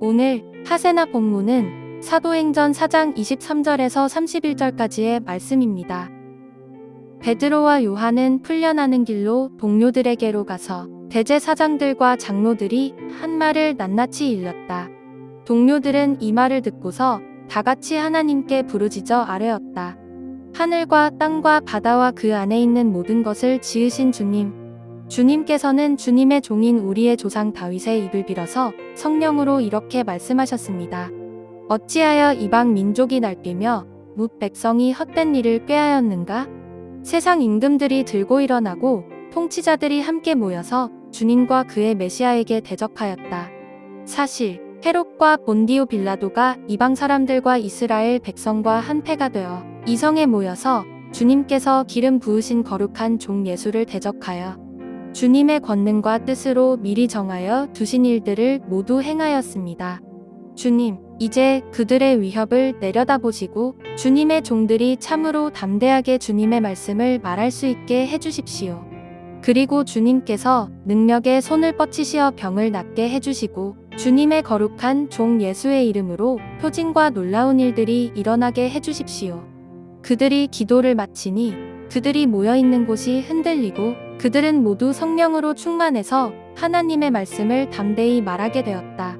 오늘 하세나 본문은 사도행전 4장 23절에서 31절까지의 말씀입니다. 베드로와 요한은 풀려나는 길로 동료들에게로 가서 대제사장들과 장로들이 한 말을 낱낱이 일렀다. 동료들은 이 말을 듣고서 다 같이 하나님께 부르짖어 아뢰었다. 하늘과 땅과 바다와 그 안에 있는 모든 것을 지으신 주님, 주님께서는 주님의 종인 우리의 조상 다윗의 입을 빌어서 성령으로 이렇게 말씀하셨습니다. 어찌하여 이방 민족이 날뛰며 뭇 백성이 헛된 일을 꾀하였는가? 세상 임금들이 들고 일어나고 통치자들이 함께 모여서 주님과 그의 메시아에게 대적하였다. 사실 헤롯과 본디오 빌라도가 이방 사람들과 이스라엘 백성과 한패가 되어 이 성에 모여서 주님께서 기름 부으신 거룩한 종 예수를 대적하여 주님의 권능과 뜻으로 미리 정하여 두신 일들을 모두 행하였습니다. 주님, 이제 그들의 위협을 내려다보시고 주님의 종들이 참으로 담대하게 주님의 말씀을 말할 수 있게 해주십시오. 그리고 주님께서 능력에 손을 뻗치시어 병을 낫게 해주시고 주님의 거룩한 종 예수의 이름으로 표징과 놀라운 일들이 일어나게 해주십시오. 그들이 기도를 마치니 그들이 모여 있는 곳이 흔들리고 그들은 모두 성령으로 충만해서 하나님의 말씀을 담대히 말하게 되었다.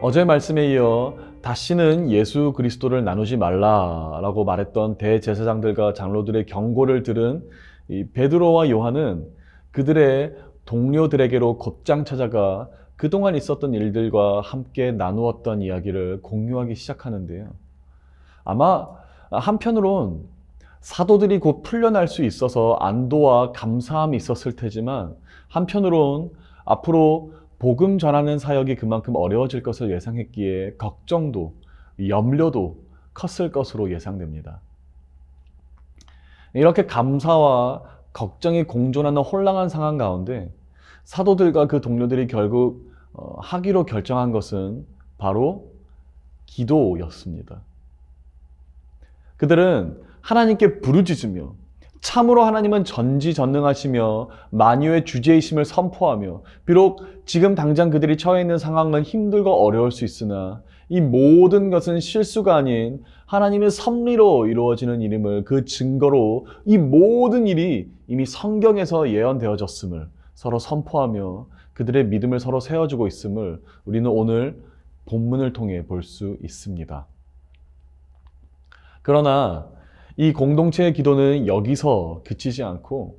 어제 말씀에 이어 다시는 예수 그리스도를 나누지 말라라고 말했던 대제사장들과 장로들의 경고를 들은 이 베드로와 요한은 그들의 동료들에게로 곧장 찾아가 그동안 있었던 일들과 함께 나누었던 이야기를 공유하기 시작하는데요. 아마 한편으론 사도들이 곧 풀려날 수 있어서 안도와 감사함이 있었을 테지만 한편으론 앞으로 복음 전하는 사역이 그만큼 어려워질 것을 예상했기에 걱정도 염려도 컸을 것으로 예상됩니다. 이렇게 감사와 걱정이 공존하는 혼란한 상황 가운데 사도들과 그 동료들이 결국 어, 하기로 결정한 것은 바로 기도였습니다. 그들은 하나님께 부르짖으며 참으로 하나님은 전지전능하시며 만유의 주제이심을 선포하며 비록 지금 당장 그들이 처해 있는 상황은 힘들고 어려울 수 있으나 이 모든 것은 실수가 아닌 하나님의 섭리로 이루어지는 일임을 그 증거로 이 모든 일이 이미 성경에서 예언되어졌음을 서로 선포하며 그들의 믿음을 서로 세워주고 있음을 우리는 오늘 본문을 통해 볼 수 있습니다. 그러나 이 공동체의 기도는 여기서 그치지 않고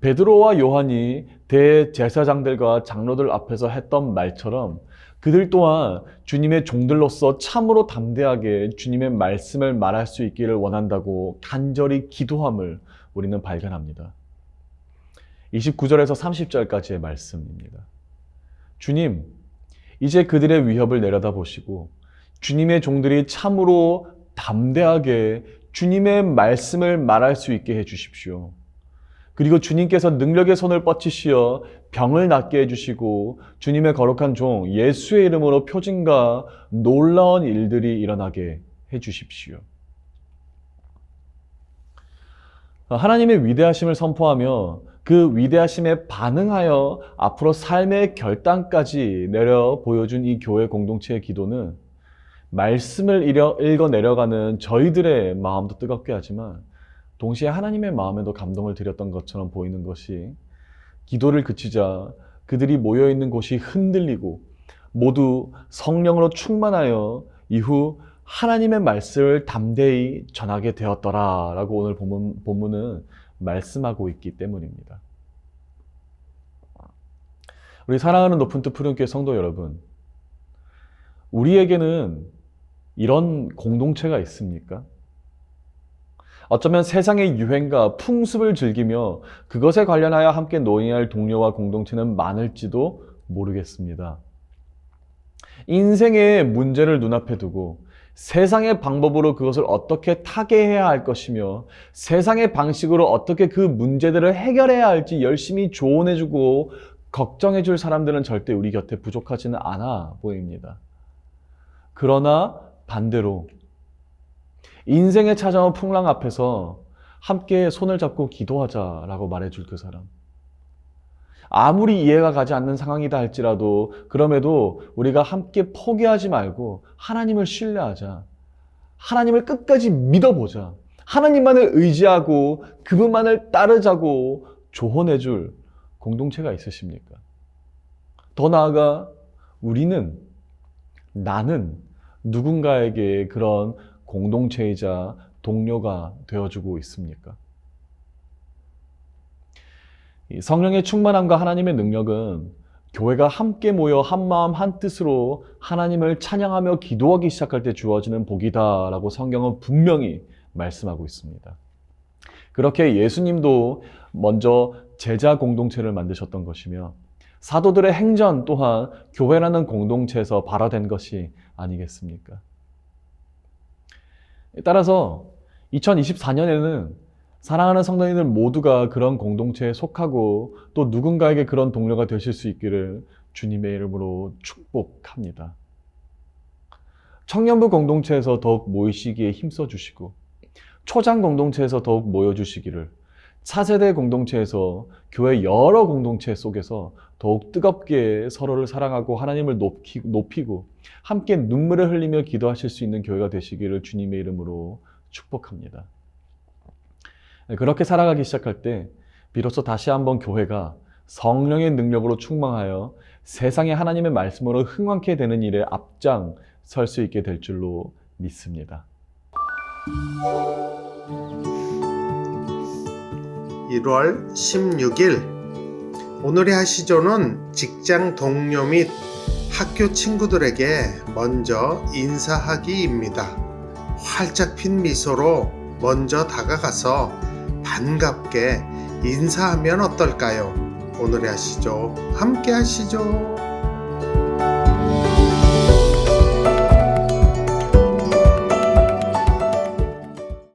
베드로와 요한이 대제사장들과 장로들 앞에서 했던 말처럼 그들 또한 주님의 종들로서 참으로 담대하게 주님의 말씀을 말할 수 있기를 원한다고 간절히 기도함을 우리는 발견합니다. 29절에서 30절까지의 말씀입니다. 주님, 이제 그들의 위협을 내려다보시고 주님의 종들이 참으로 담대하게 주님의 말씀을 말할 수 있게 해 주십시오. 그리고 주님께서 능력의 손을 뻗치시어 병을 낫게 해주시고 주님의 거룩한 종 예수의 이름으로 표징과 놀라운 일들이 일어나게 해주십시오. 하나님의 위대하심을 선포하며 그 위대하심에 반응하여 앞으로 삶의 결단까지 내려 보여준 이 교회 공동체의 기도는 말씀을 읽어 내려가는 저희들의 마음도 뜨겁게 하지만 동시에 하나님의 마음에도 감동을 드렸던 것처럼 보이는 것이 기도를 그치자 그들이 모여 있는 곳이 흔들리고 모두 성령으로 충만하여 이후 하나님의 말씀을 담대히 전하게 되었더라라고 오늘 본문, 본문은 말씀하고 있기 때문입니다. 우리 사랑하는 높은 뜻 푸른 교회 성도 여러분, 우리에게는 이런 공동체가 있습니까? 어쩌면 세상의 유행과 풍습을 즐기며 그것에 관련하여 함께 노예할 동료와 공동체는 많을지도 모르겠습니다. 인생의 문제를 눈앞에 두고 세상의 방법으로 그것을 어떻게 타개해야 할 것이며 세상의 방식으로 어떻게 그 문제들을 해결해야 할지 열심히 조언해주고 걱정해줄 사람들은 절대 우리 곁에 부족하지는 않아 보입니다. 그러나 반대로 인생에 찾아온 풍랑 앞에서 함께 손을 잡고 기도하자라고 말해줄 그 사람. 아무리 이해가 가지 않는 상황이다 할지라도 그럼에도 우리가 함께 포기하지 말고 하나님을 신뢰하자. 하나님을 끝까지 믿어보자. 하나님만을 의지하고 그분만을 따르자고 조언해줄 공동체가 있으십니까? 더 나아가 우리는 나는 누군가에게 그런 공동체이자 동료가 되어주고 있습니까? 이 성령의 충만함과 하나님의 능력은 교회가 함께 모여 한마음 한뜻으로 하나님을 찬양하며 기도하기 시작할 때 주어지는 복이다라고 성경은 분명히 말씀하고 있습니다. 그렇게 예수님도 먼저 제자 공동체를 만드셨던 것이며 사도들의 행전 또한 교회라는 공동체에서 발화된 것이 아니겠습니까? 따라서 2024년에는 사랑하는 성도님들 모두가 그런 공동체에 속하고 또 누군가에게 그런 동료가 되실 수 있기를 주님의 이름으로 축복합니다. 청년부 공동체에서 더욱 모이시기에 힘써 주시고 초장 공동체에서 더욱 모여 주시기를 차세대 공동체에서 교회 여러 공동체 속에서 더욱 뜨겁게 서로를 사랑하고 하나님을 높이, 높이고 함께 눈물을 흘리며 기도하실 수 있는 교회가 되시기를 주님의 이름으로 축복합니다. 그렇게 살아가기 시작할 때 비로소 다시 한번 교회가 성령의 능력으로 충만하여 세상에 하나님의 말씀으로 흥왕케 되는 일에 앞장 설 수 있게 될 줄로 믿습니다. 1월 16일 오늘의 하시조는 직장 동료 및 학교 친구들에게 먼저 인사하기입니다. 활짝 핀 미소로 먼저 다가가서 반갑게 인사하면 어떨까요? 오늘의 하시조 함께 하시죠.